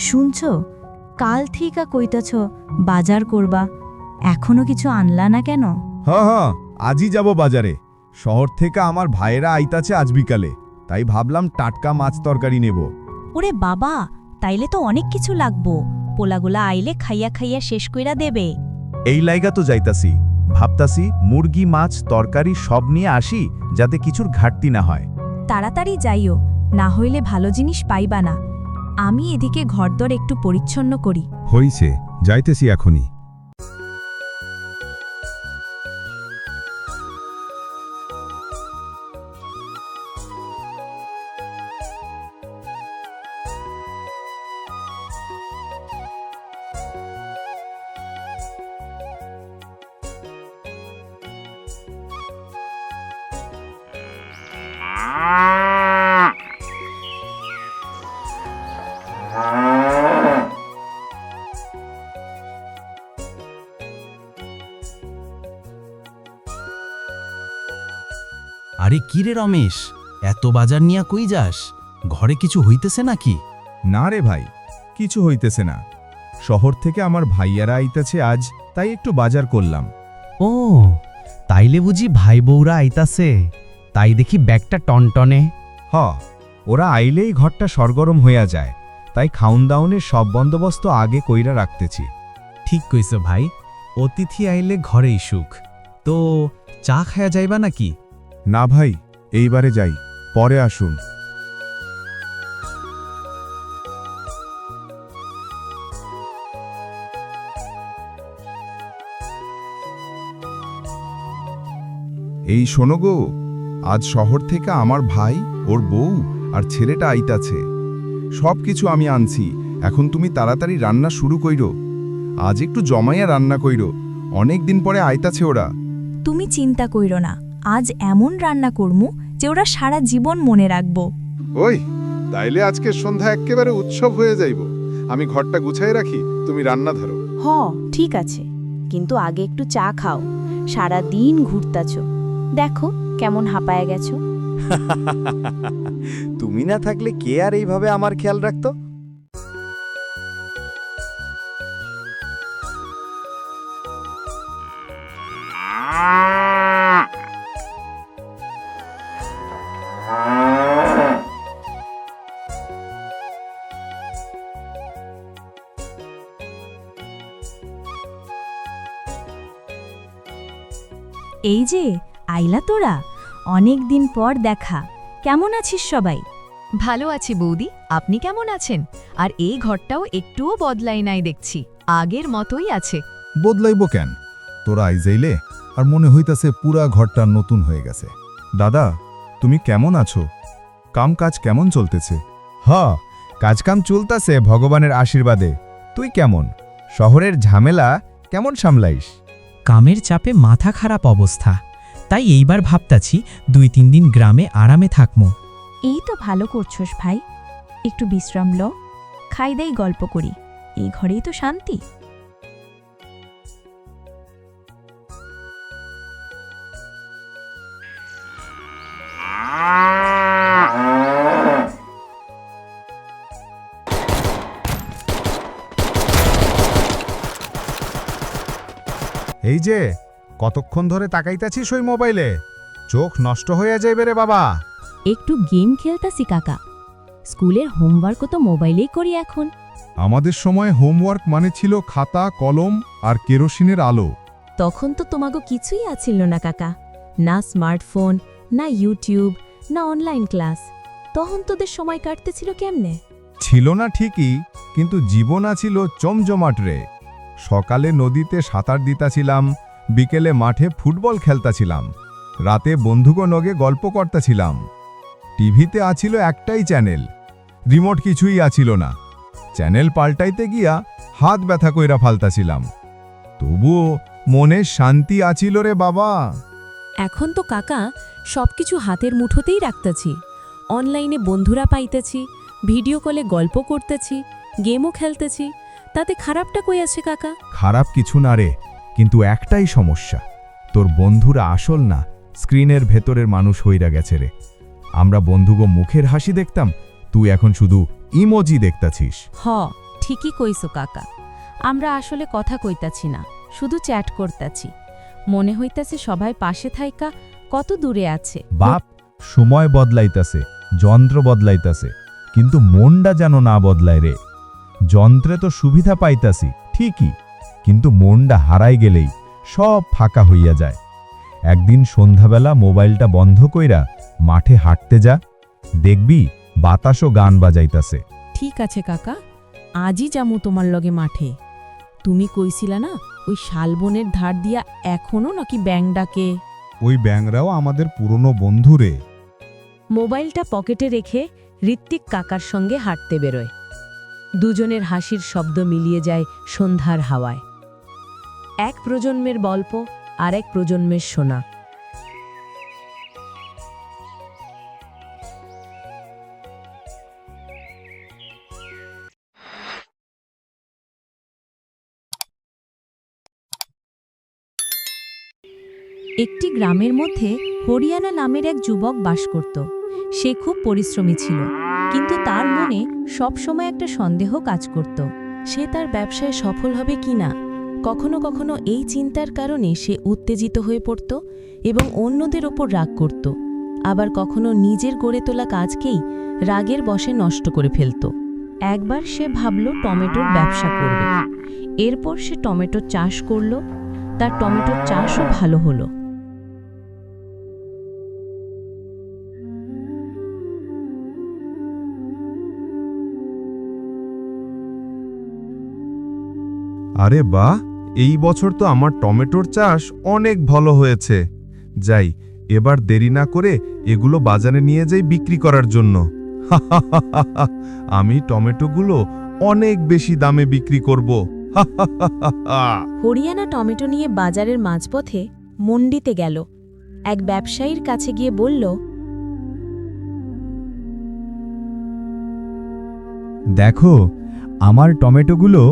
শুনছ? কাল থিকা কইতাছ বাজার করবা। এখনও কিছু আনলা না কেন? হ হ আজই যাব বাজারে। শহর থেকে আমার ভাইয়েরা আইতাছে আজ বিকালে। তাই ভাবলাম টাটকা মাছ তরকারি নেব। ওরে বাবা তাইলে তো অনেক কিছু লাগবো। পোলাগুলা আইলে খাইয়া খাইয়া শেষ কইরা দেবে। এই লাইগা তো যাইতাছি। ভাবতাছি মুরগি মাছ তরকারি সব নিয়ে আসি যাতে কিছুর ঘাটতি না হয়। তাড়াতাড়ি যাইও না হইলে ভালো জিনিস পাইবা না। আমি এদিকে ঘরদর একটু পরিচ্ছন্ন করি। হইছে যাইতেছি এখনই। আরে কি রে রমেশ? এত বাজার নিয়া কই যাস? ঘরে কিছু হইতেছে নাকি? না রে ভাই কিছু হইতেছে না। শহর থেকে আমার ভাইয়ারা আইতাছে আজ তাই একটু বাজার করলাম। ও তাইলে বুঝি ভাই বউরা আইতাছে। তাই দেখি ব্যাগটা টনটনে। হ ওরা আইলেই ঘরটা সরগরম হইয়া যায়। তাই খাউন দাউনের সব বন্দোবস্ত আগে কইরা রাখতেছি। ঠিক কইছ ভাই অতিথি আইলে ঘরেই সুখ। তো চা খায়া যাইবা নাকি? না ভাই, এইবারে যাই, পরে আসুন। এই শোনো গো, আজ শহর থেকে আমার ভাই, ওর বউ আর ছেলেটা আইতাছে। সব কিছু আমি আনছি, এখন তুমি তাড়াতাড়ি রান্না শুরু কইরো। আজ একটু জমাইয়া রান্না কইরো, অনেক দিন পরে আইতাছে ওরা। তুমি চিন্তা কইরো না আজ এমন রান্না করমু যে ওরা সারা জীবন মনে রাখব। ওই তাইলে আজকে সন্ধ্যা একেবারে উৎসব হয়ে যাইব। আমি ঘরটা গুছাই রাখি তুমি রান্না ধরো। হ ঠিক আছে। কিন্তু আগে একটু চা খাও। সারা দিন ঘুরতাছ। দেখো কেমন হাঁপায়া গেছো। তুমি না থাকলে কে আর এইভাবে আমার খেয়াল রাখতো? এই যে আইলা তোরা অনেক দিন পর দেখা। কেমন আছিস সবাই? ভালো আছি বৌদি আপনি কেমন আছেন? আর এই ঘরটাও একটুও বদলাই নাই দেখছি আগের মতোই আছে। বদলাইব কেন? তোরা আইজাইলে আর মনে হইতাছে পুরা ঘরটা নতুন হয়ে গেছে। দাদা তুমি কেমন আছো? কাম কাজ কেমন চলতেছে? হ কাজকাম চলতাছে ভগবানের আশীর্বাদে। তুই কেমন? শহরের ঝামেলা কেমন সামলাইস? কামের চাপে মাথা খারাপ অবস্থা। তাই এইবার ভাবতাছি দুই তিন দিন গ্রামে আরামে থাকমো। এই তো ভালো করছোস ভাই। একটু বিশ্রাম ল। খাই দেই গল্প করি। এই ঘরেই তো শান্তি। যে কতক্ষণ ধরে তাকাইতাছিস ওই মোবাইলে? চোখ নষ্ট হয়ে যাইবে রে বাবা। একটু গেম খেলতাছি কাকা। স্কুলের হোমওয়ার্কও তো মোবাইলেই করি এখন। আমাদের সময় হোমওয়ার্ক মানে ছিল খাতা কলম আর কেরোসিনের আলো। তখন তো তোমাগো কিছুই আছিল না কাকা। না স্মার্টফোন না ইউটিউব না অনলাইন ক্লাস। তখন তোদের সময় কাটতেছিল কেমনে? ছিল না ঠিকই কিন্তু জীবন আছিল চমজমাট রে। সকালে নদীতে সাঁতার দিতাছিলাম, বিকেলে মাঠে ফুটবল খেলতাছিলাম, রাতে বন্ধুগো নগে গল্প করতাছিলাম। টিভিতে আছিল একটাই চ্যানেল, রিমোট কিছুই আছিল না। চ্যানেল পাল্টাইতে গিয়া হাত ব্যথা কইরা ফালতাছিলাম। তবুও মনে শান্তি আছিল রে বাবা। এখন তো কাকা, সবকিছু হাতের মুঠোতেই রাখতেছি। অনলাইনে বন্ধুরা পাইতেছি, ভিডিও কলে গল্প করতেছি, গেমও খেলতেছি তাতে খারাপটা কই আছে কাকা? খারাপ কিছু না রে কিন্তু একটাই সমস্যা। তোর বন্ধুরা আসল না স্ক্রিনের ভেতরের মানুষ হইরা গেছে রে। আমরা বন্ধুগো মুখের হাসি দেখতাম তুই এখন শুধু ইমোজি দেখতাছিস। হ ঠিকই কইছো কাকা। আমরা আসলে কথা কইতাছি না শুধু চ্যাট করতাছি। মনে হইতাছে সবাই পাশে থাইকা কত দূরে আছে। বাপ সময় বদলাইতাছে যন্ত্র বদলাইতাছে কিন্তু মনটা যেন না বদলায় রে। যন্ত্রে তো সুবিধা পাইতাছি ঠিকই কিন্তু মনটা হারাই গেলেই সব ফাঁকা হইয়া যায়। একদিন সন্ধ্যাবেলা মোবাইলটা বন্ধ কইরা মাঠে হাঁটতে যা দেখবি বাতাসও গান বাজাইতাছে। ঠিক আছে কাকা আজই যামু তোমার লগে মাঠে। তুমি কইছিলা না ওই শালবনের ধার দিয়া এখনও নাকি ব্যাং ডাকে। ওই ব্যাংরাও আমাদের পুরনো বন্ধু রে। মোবাইলটা পকেটে রেখে ঋত্বিক কাকার সঙ্গে হাঁটতে বেরোয়। দুজনের হাসির শব্দ মিলিয়ে যায় সন্ধ্যার হাওয়ায়। এক প্রজন্মের গল্প আর এক প্রজন্মের শোনা। একটি গ্রামের মধ্যে হরিয়ানা নামের এক যুবক বাস করত। সে খুব পরিশ্রমী ছিল। কিন্তু তার মনে সবসময় একটা সন্দেহ কাজ করত, সে তার ব্যবসায় সফল হবে কিনা কখনো কখনো এই চিন্তার কারণে সে উত্তেজিত হয়ে পড়ত এবং অন্যদের ওপর রাগ করত। আবার কখনো নিজের গড়ে তোলা কাজকেই রাগের বশে নষ্ট করে ফেলত। একবার সে ভাবল টমেটোর ব্যবসা করবে। এরপর সে টমেটো চাষ করল। তার টমেটোর চাষও ভালো হলো। আরে বাহ এই বছর তো আমার টমেটোর চাষ অনেক ভালো হয়েছে। যাই এবার দেরি না করে এগুলো বাজারে নিয়ে যাই বিক্রি করার জন্য। আমি টমেটোগুলো অনেক বেশি দামে বিক্রি করব। হরিয়ানা টমেটো নিয়ে বাজারের মাঝপথে মন্ডিতে গেল। এক ব্যবসায়ীর কাছে গিয়ে বলল দেখো আমার টমেটোগুলো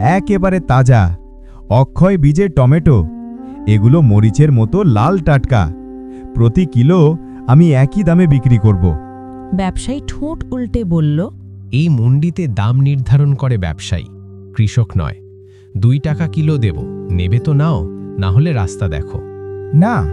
একেবারে তাজা। অক্ষয় বীজের টমেটো এগুলো মরিচের মতো লাল টাটকা। প্রতি কিলো আমি একই দামে বিক্রি করব। ব্যবসায়ী ঠোঁট উল্টে বলল এই মন্ডিতে দাম নির্ধারণ করে ব্যবসায়ী। কৃষক নয় দুই টাকা কিলো দেব। নেবে তো নাও না হলে রাস্তা দেখো। না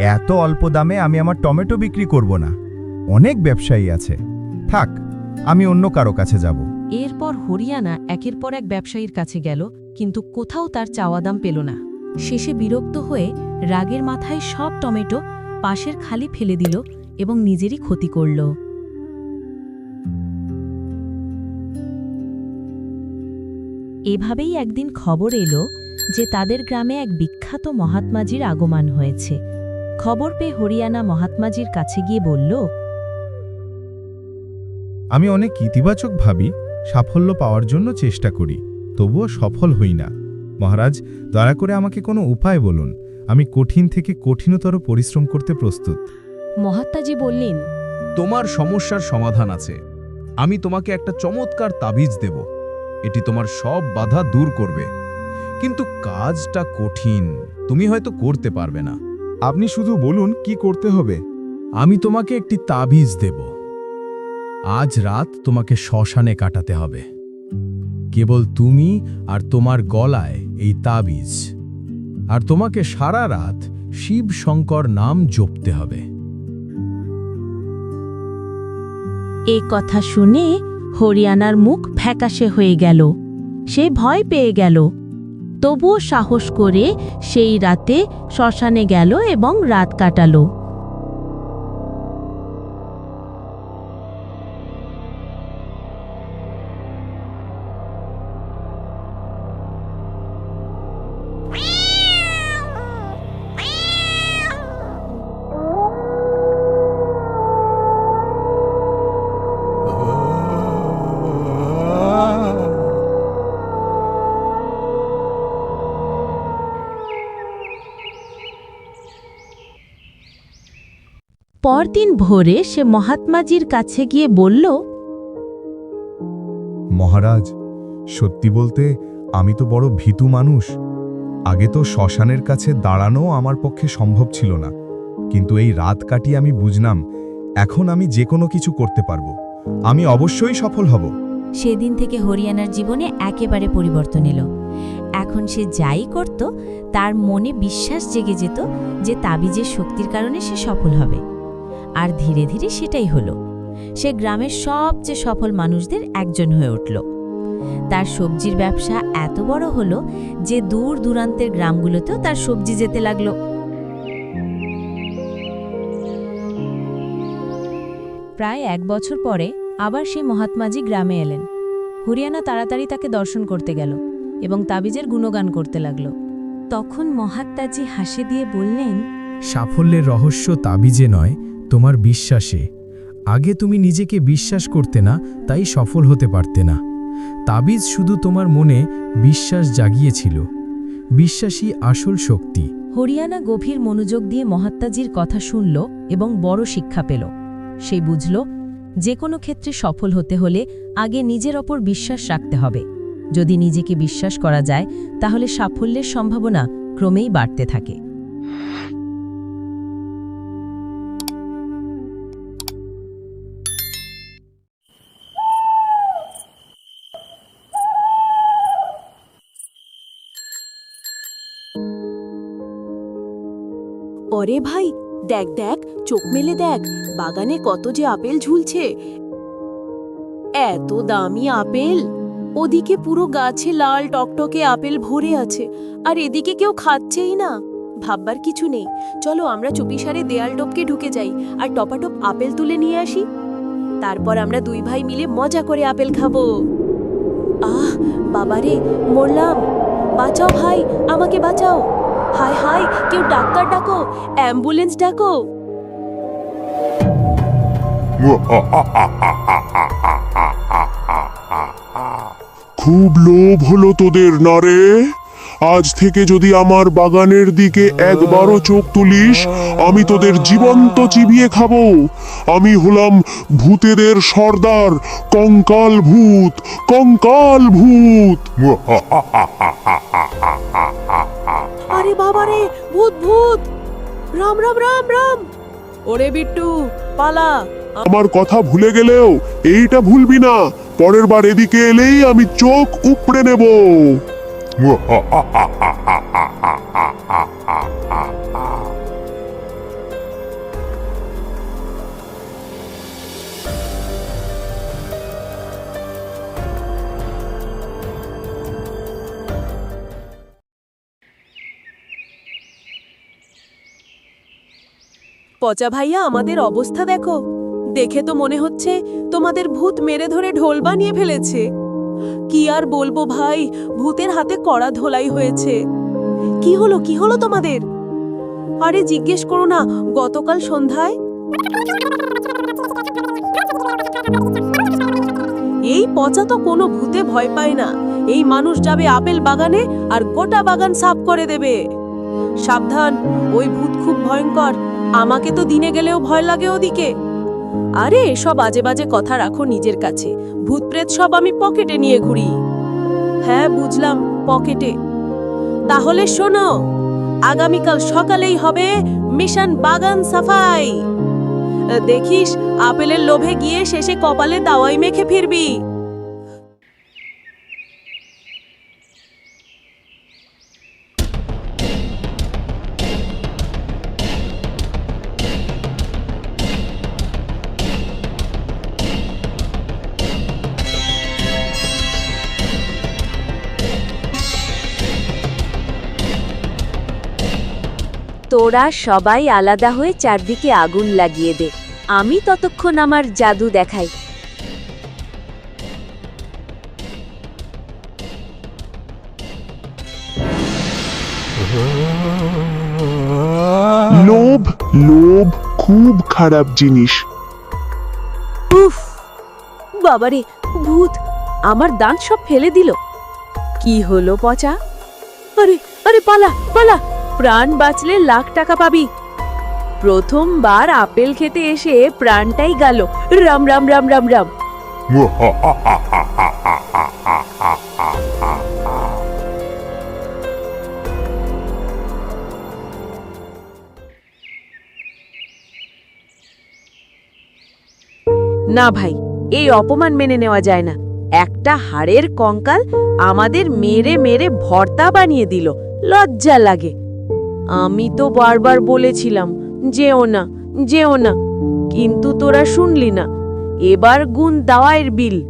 এত অল্প দামে আমি আমার টমেটো বিক্রি করব না। অনেক ব্যবসায়ী আছে। থাক আমি অন্য কারও কাছে যাব। এরপর হরিয়ানা একের পর এক ব্যবসায়ীর কাছে গেল, কিন্তু কোথাও তার চাওয়া দাম পেল না। শেষে বিরক্ত হয়ে রাগের মাথায় সব টমেটো পাশের খালি ফেলে দিল এবং নিজেরই ক্ষতি করল। এভাবেই একদিন খবর এলো যে তাদের গ্রামে এক বিখ্যাত মহাত্মাজির আগমন হয়েছে। খবর পেয়ে হরিয়ানা মহাত্মাজির কাছে গিয়ে বলল, আমি অনেক ইতিবাচক ভাবি সাফল্য পাওয়ার জন্য চেষ্টা করি তবুও সফল হই না। মহারাজ দয়া করে আমাকে কোনো উপায় বলুন। আমি কঠিন থেকে কঠিনতর পরিশ্রম করতে প্রস্তুত। মহাত্মাজি বললেন তোমার সমস্যার সমাধান আছে। আমি তোমাকে একটা চমৎকার তাবিজ দেব। এটি তোমার সব বাধা দূর করবে। কিন্তু কাজটা কঠিন তুমি হয়তো করতে পারবে না। আপনি শুধু বলুন কি করতে হবে? আমি তোমাকে একটি তাবিজ দেব। আজ রাত তোমাকে শ্মশানে কাটাতে হবে। কেবল তুমি আর তোমার গলায় এই তাবিজ। আর তোমাকে সারা রাত শিব শঙ্কর নাম জপতে হবে। এ কথা শুনে হরিয়ানার মুখ ফ্যাকাশে হয়ে গেল। সে ভয় পেয়ে গেল। তবুও সাহস করে সেই রাতে শ্মশানে গেল এবং রাত কাটালো। পরদিন ভোরে সে মহাত্মাজির কাছে গিয়ে বলল মহারাজ সত্যি বলতে আমি তো বড় ভীতু মানুষ। আগে তো শ্মশানের কাছে দাঁড়ানো আমার পক্ষে সম্ভব ছিল না। কিন্তু এই রাত কাটিয়ে আমি বুঝলাম এখন আমি যে কোনো কিছু করতে পারব। আমি অবশ্যই সফল হব। সেদিন থেকে হরিয়ানার জীবনে একেবারে পরিবর্তন এলো। এখন সে যাই করত তার মনে বিশ্বাস জেগে যেত যে তাবিজের শক্তির কারণে সে সফল হবে। আর ধীরে ধীরে সেটাই হলো। সে গ্রামের সবচেয়ে সফল মানুষদের একজন হয়ে উঠল। তার সবজির ব্যবসা এত বড় হলো যে দূর দূরান্তের গ্রামগুলোতেও তার সবজি যেতে লাগল। প্রায় এক বছর পরে আবার সেই মহাত্মাজি গ্রামে এলেন। হরিয়ানা তাড়াতাড়ি তাকে দর্শন করতে গেল এবং তাবিজের গুণগান করতে লাগল। তখন মহাত্মাজি হাসি দিয়ে বললেন, সাফল্যের রহস্য তাবিজে নয় তোমার বিশ্বাসে। আগে তুমি নিজেকে বিশ্বাস করতে না, তাই সফল হতে পারতে না। তাবিজ শুধু তোমার মনে বিশ্বাস জাগিয়েছিল। বিশ্বাসী আসল শক্তি। হরিয়ানা গভীর মনোযোগ দিয়ে মহাত্মাজির কথা শুনল এবং বড় শিক্ষা পেল। সে বুঝল যে কোনো ক্ষেত্রে সফল হতে হলে আগে নিজের ওপর বিশ্বাস রাখতে হবে। যদি নিজেকে বিশ্বাস করা যায়, তাহলে সাফল্যের সম্ভাবনা ক্রমেই বাড়তে থাকে। অরে ভাই, দেখ দেখ, চোখ মেলে দেখ, বাগানে কত যে আপেল ঝুলছে। এত দামি আপেল। ওদিকে পুরো গাছে লাল টকটকে আপেল ভরে আছে, আর এদিকে কেউ খাচ্ছেই না। ভাববার কিছু নেই। চলো আমরা চুপিসারে দেয়াল টপকে ঢুকে যাই, আর টপাটপ আপেল তুলে নিয়ে আসি। তারপর আমরা দুই ভাই মিলে মজা করে আপেল খাব। আহ, বাবারে, মরলাম। বাঁচাও ভাই, আমাকে বাঁচাও। হায় হায়, কেউ ডাক্তার ডাকো, অ্যাম্বুলেন্স ডাকো। খুব লোভ হলো তোদের না রে? আজ থেকে যদি আমার বাগানের দিকে একবারও চোখ তুলিস, আমি তোদের জীবন্ত চিবিয়ে খাব। আমি হলাম ভূতেদের সর্দার, কঙ্কাল ভূত কঙ্কাল ভূত। আরে বাবা রে ভূত ভূত রাম রাম রাম রাম ওরে বিট্টু পালা আমার কথা ভুলে গেলেও এইটা ভুলবি না পরের বার এদিকে এলেই আমি চোখ উপড়ে নেব পচা ভাইয়া, আমাদের অবস্থা দেখো। দেখে তো মনে হচ্ছে তোমাদের ভূত মেরে ধরে ঢোল বানিয়ে ফেলেছে। কি আর বলব ভাই, ভূতের হাতে কড়া ধোলাই হয়েছে। কি হলো কি হলো তোমাদের? আরে জিজ্ঞেস করো না, গতকাল সন্ধ্যায়? এই পচা তো কোনো ভূতে ভয় পায় না। এই মানুষ যাবে আপেল বাগানে আর গোটা বাগান সাফ করে দেবে। সাবধান, ওই ভূত খুব ভয়ঙ্কর। আমাকে তো দিনে গেলেও ভয় লাগে ওদিকে। আরে, এসব বাজে বাজে কথা রাখো নিজের কাছে। ভূত প্রেত সব আমি পকেটে নিয়ে ঘুরি। হ্যাঁ বুঝলাম, পকেটে। তাহলে শোনো, আগামীকাল সকালেই হবে মিশন বাগান সাফাই। দেখিস, আপেলের লোভে গিয়ে শেষে কপালে দাওয়াই মেখে ফিরবি। তোরা সবাই আলাদা হয়ে চারদিকে আগুন লাগিয়ে দে। আমি ততক্ষণ আমার জাদু দেখাই। লোভ লোভ খুব খারাপ জিনিস। উফ বাবারে ভূত আমার দাঁত সব ফেলে দিল। কি হলো পচা? আরে আরে পালা পালা। প্রাণ বাঁচলে লাখ টাকা পাবি। প্রথমবার আপেল খেতে এসে প্রাণটাই গেল। রাম রাম রাম রাম রাম। না ভাই, এই অপমান মেনে নেওয়া যায় না। একটা হাড়ের কঙ্কাল আমাদের মেরে মেরে ভর্তা বানিয়ে দিল। লজ্জা লাগে। আমি তো বারবার বলেছিলাম, যেও না যেও না। কিন্তু তোরা শুনলি না। এবার গুণ দাওয়ায়ের বিল।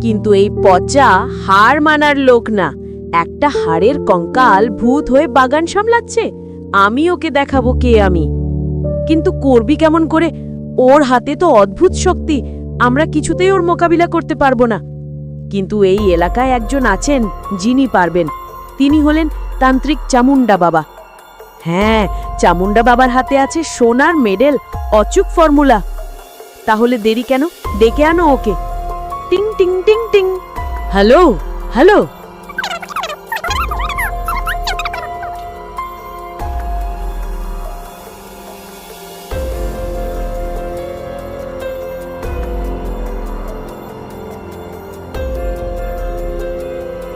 কিন্তু এই পচা হার মানার লোক না। একটা হাড়ের কঙ্কাল ভূত হয়ে বাগান সামলাচ্ছে। আমি ওকে দেখাবো কে আমি। কিন্তু করবি কেমন করে? ওর হাতে তো অদ্ভুত শক্তি। আমরা কিছুতেই ওর মোকাবিলা করতে পারব না। কিন্তু এই এলাকায় একজন আছেন যিনি পারবেন। তিনি হলেন তান্ত্রিক চামুন্ডা বাবা। হ্যাঁ চামুন্ডা বাবার হাতে আছে সোনার মেডেল, অচুক ফর্মুলা। তাহলে দেরি কেন? ডেকে আনো ওকে। টিং টিং টিং টিং। Hello hello.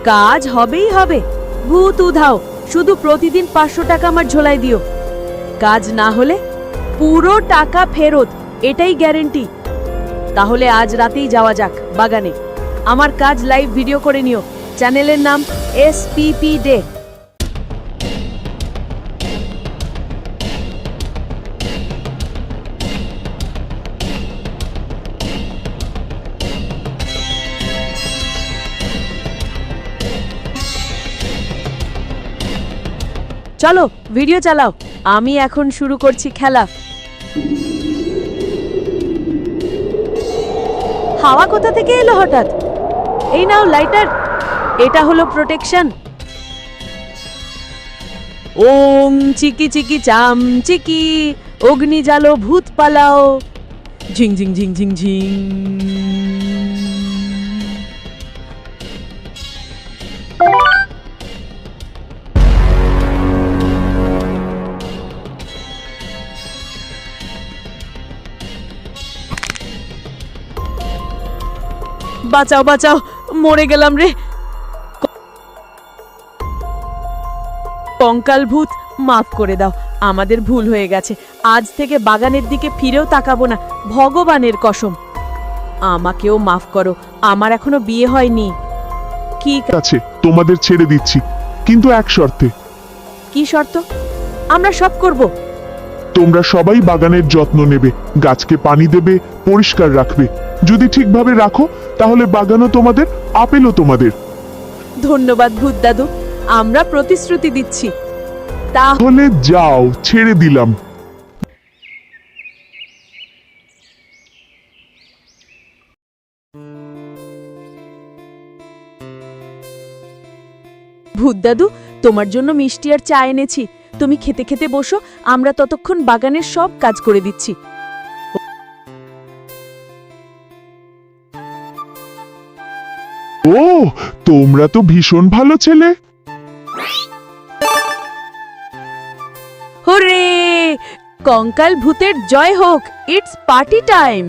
কাজ হবেই হবে। ভূত উধাও। শুধু প্রতিদিন পাঁচশো টাকা আমার ঝোলাই দিও। কাজ না হলে পুরো টাকা ফেরত, এটাই গ্যারেন্টি তাহলে আজ রাতেই যাওয়া যাক বাগানে। আমার কাজ লাইভ ভিডিও করে নিও। চ্যানেলের নাম এস পি ডে চলো ভিডিও চালাও। আমি এখন শুরু করছি খেলা। হাওয়া কোথা থেকে এলো হঠাৎ? এই নাও লাইটার এটা হলো প্রোটেকশন ওম চিকি চিকি চাম চিকি, অগ্নি জালো ভূত পালাও। ঝিং ঝিং ঝিং ঝিং ঝিং। বাঁচাও বাঁচাও মরে গেলাম রে। কঙ্কাল ভূত মাফ করে দাও আমাদের ভুল হয়ে গেছে। আজ থেকে বাগানের দিকে ফিরেও তাকাবো না ভগবানের কসম। আমাকেও মাফ করো আমার এখনও বিয়ে হয়নি। কি আছে তোমাদের ছেড়ে দিচ্ছি কিন্তু এক শর্তে। কি শর্ত? আমরা সব করব। তোমরা সবাই বাগানের যত্ন নেবে গাছকে পানি দেবে পরিষ্কার রাখবে। যদি ঠিকভাবে রাখো তাহলে বাগানও তোমাদের আপেলও তোমাদের। ধন্যবাদ ভূত দাদু আমরা প্রতিশ্রুতি দিচ্ছি। তাহলে যাও ছেড়ে দিলাম। ভূত দাদু তোমার জন্য মিষ্টি আর চা এনেছি। তুমি খেতে খেতে বসো আমরা ততক্ষণ বাগানের সব কাজ করে দিচ্ছি। তোমরা তো ভীষণ ভালো ছেলে। কঙ্কাল ভূতের জয় হোক ইটস পার্টি টাইম